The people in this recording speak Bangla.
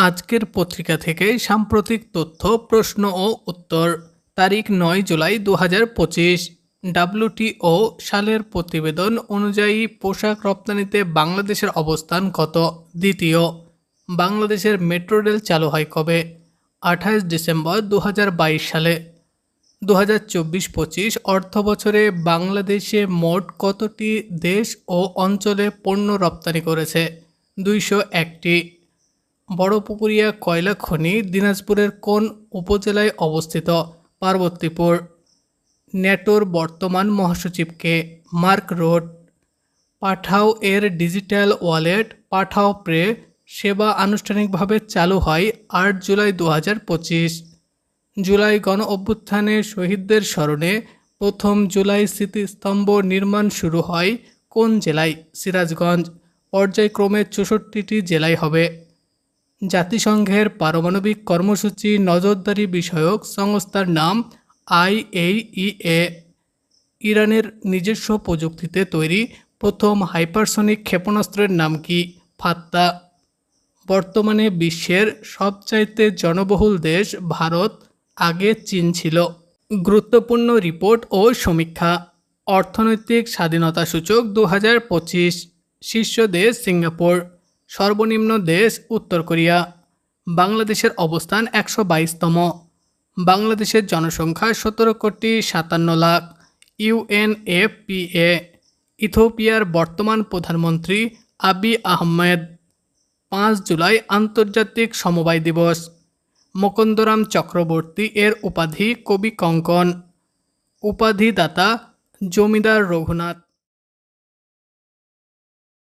আজকের পত্রিকা থেকে সাম্প্রতিক তথ্য, প্রশ্ন ও উত্তর। তারিখ নয় জুলাই দু হাজার পঁচিশ। ডাব্লিউটিও সালের প্রতিবেদন অনুযায়ী পোশাক রপ্তানিতে বাংলাদেশের অবস্থান কত? দ্বিতীয়, বাংলাদেশের মেট্রো রেল চালু হয় কবে? আঠাশ ডিসেম্বর দু হাজার বাইশ সালে। দু হাজার চব্বিশ পঁচিশ অর্থ বছরে বাংলাদেশে মোট কতটি দেশ ও অঞ্চলে পণ্য রপ্তানি করেছে? দুইশো একটি। বড়পুকুরিয়া কয়লা খনি দিনাজপুরের কোন উপজেলায় অবস্থিত? পার্বতীপুর। ন্যাটোর বর্তমান মহাসচিবকে মার্ক রোড। পাঠাও এর ডিজিটাল ওয়ালেট। পাঠাও প্রে সেবা আনুষ্ঠানিকভাবে চালু হয় আট জুলাই দু হাজার পঁচিশ। জুলাই গণ অভ্যুত্থানে শহীদদের স্মরণে প্রথম জুলাই স্মৃতিস্তম্ভ নির্মাণ শুরু হয় কোন জেলায়? সিরাজগঞ্জ। পর্যায়ক্রমে চৌষট্টিটি জেলায় হবে। জাতিসংঘের পারমাণবিক কর্মসূচি নজরদারি বিষয়ক সংস্থার নাম আইএইএ ইরানের নিজস্ব প্রযুক্তিতে তৈরি প্রথম হাইপারসনিক ক্ষেপণাস্ত্রের নাম কি? ফাত্তা। বর্তমানে বিশ্বের সবচাইতে জনবহুল দেশ ভারত, আগে চীন ছিল। গুরুত্বপূর্ণ রিপোর্ট ও সমীক্ষা। অর্থনৈতিক স্বাধীনতা সূচক দু হাজার পঁচিশ। শীর্ষ দেশ সিঙ্গাপুর। সর্বনিম্ন দেশ উত্তর কোরিয়া। বাংলাদেশের অবস্থান একশো বাইশতম। বাংলাদেশের জনসংখ্যা সতেরো কোটি সাতান্ন লাখ। ইউএনএফপিএ ইথোপিয়ার বর্তমান প্রধানমন্ত্রী আবি আহমেদ। পাঁচ জুলাই আন্তর্জাতিক সমবায় দিবস। মকন্দরাম চক্রবর্তী এর উপাধি কবি কঙ্কন। উপাধিদাতা জমিদার রঘুনাথ।